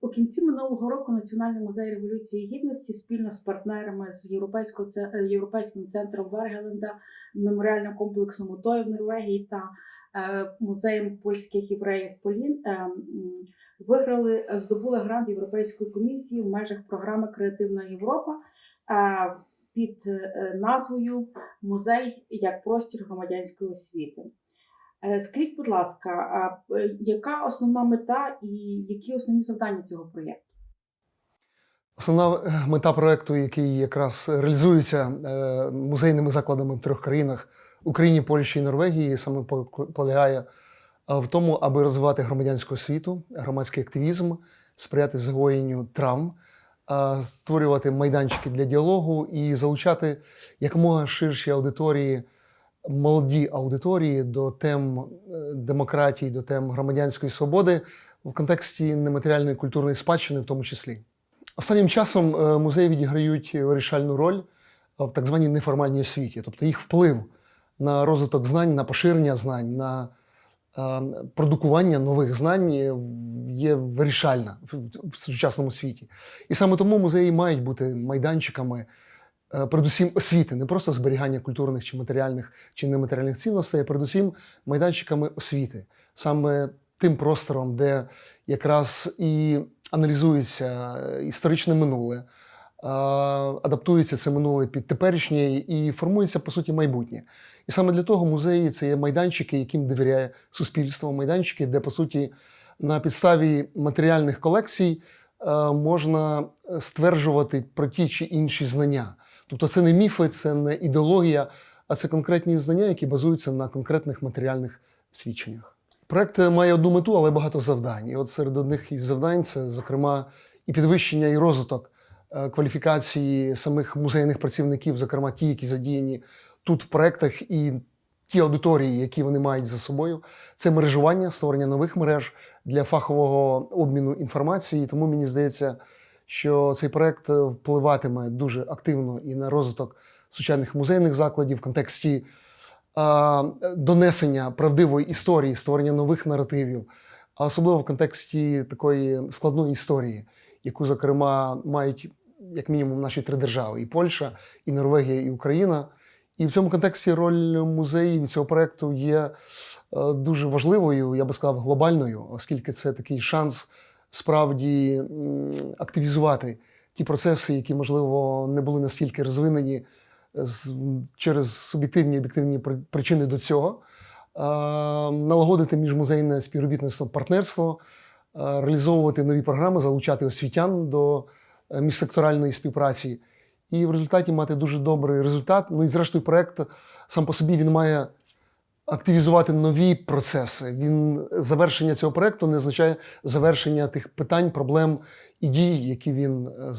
У кінці минулого року Національний музей революції гідності спільно з партнерами з Європейського е, європейським центром Вергеленда, меморіальним комплексом Утою в Норвегії та е, музеєм польських євреїв Полін е, виграли, здобули грант Європейської комісії в межах програми Креативна Європа під назвою Музей як простір громадянської освіти. Е, Скажіть, будь ласка, а, е, яка основна мета і які основні завдання цього проєкту? Основна е, мета проекту, який якраз реалізується музейними закладами в трьох країнах Україні, Польщі і Норвегії, саме пол- полягає в тому, аби розвивати громадянську освіту, громадський активізм, сприяти загоєнню травм, створювати майданчики для діалогу і залучати якомога ширші аудиторії, молоді аудиторії до тем е, демократії, до тем громадянської свободи в контексті нематеріальної культурної спадщини, в тому числі. Останнім часом е, музеї відіграють вирішальну роль в так званій неформальній освіті, тобто їх вплив на розвиток знань, на поширення знань, на е, продукування нових знань є вирішальна в- сучасному світі. І саме тому музеї мають бути майданчиками, передусім освіти, не просто зберігання культурних чи матеріальних чи нематеріальних цінностей, а передусім майданчиками освіти, саме тим простором, де якраз і аналізується е, історичне минуле, е, адаптується це минуле під теперішнє і формується по суті майбутнє. І саме для того музеї це є майданчики, яким довіряє суспільство, майданчики, де по суті на підставі матеріальних колекцій е, можна стверджувати про ті чи інші знання. Тобто це не міфи, це не ідеологія, а це конкретні знання, які базуються на конкретних матеріальних свідченнях. Проект має одну мету, але багато завдань. І от серед одних із завдань це, зокрема, і підвищення і розвиток е, кваліфікації самих музейних працівників, зокрема ті, які задіяні тут в проектах, і ті аудиторії, які вони мають за собою. Це мережування, створення нових мереж для фахового обміну інформації. Тому мені здається, що цей проект е, впливатиме дуже активно і на розвиток сучасних музейних закладів в контексті а, донесення правдивої історії, створення нових наративів, а особливо в контексті такої складної історії, яку, зокрема, мають як мінімум наші три держави: і Польща, і Норвегія, і Україна. І в цьому контексті роль музеїв цього проекту є е, дуже важливою, я би сказав, глобальною, оскільки це такий шанс справді активізувати ті процеси, які, можливо, не були настільки розвинені через суб'єктивні і об'єктивні причини до цього, Е, налагодити міжмузейне співробітництво, партнерство, е, реалізовувати нові програми, залучати освітян до е, міжсекторальної співпраці, і в результаті мати дуже добрий результат. Ну і зрештою, проект сам по собі він має активізувати нові процеси. Він завершення цього проекту не означає завершення тих питань, проблем і дій, які він е, е,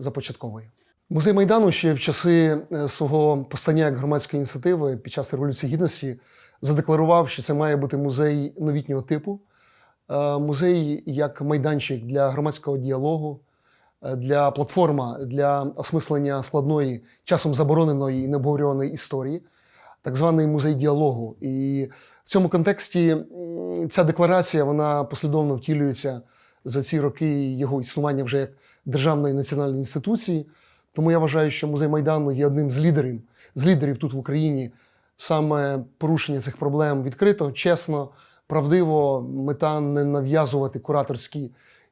започатковує. Музей Майдану ще в часи е, свого постання як громадської ініціативи під час Революції Гідності задекларував, що це має бути музей новітнього типу, музей як майданчик для громадського діалогу, для платформа для осмислення складної, часом забороненої і необговорюваної історії, так званий музей діалогу. І в цьому контексті ця декларація вона послідовно втілюється за ці роки його існування вже як державної національної інституції. Тому я вважаю, що музей Майдану є одним з лідерів, з лідерів тут в Україні саме порушення цих проблем відкрито, чесно, правдиво. Мета не нав'язувати кураторські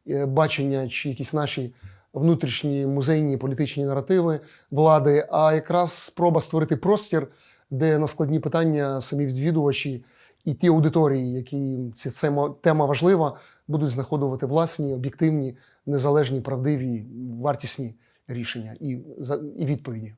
е, бачення чи якісь наші внутрішні музейні політичні наративи влади, а якраз спроба створити простір, де на складні питання самі відвідувачі і ті аудиторії, які ця тема- важлива, будуть знаходити власні, об'єктивні, незалежні, правдиві, вартісні рішення і, і відповіді.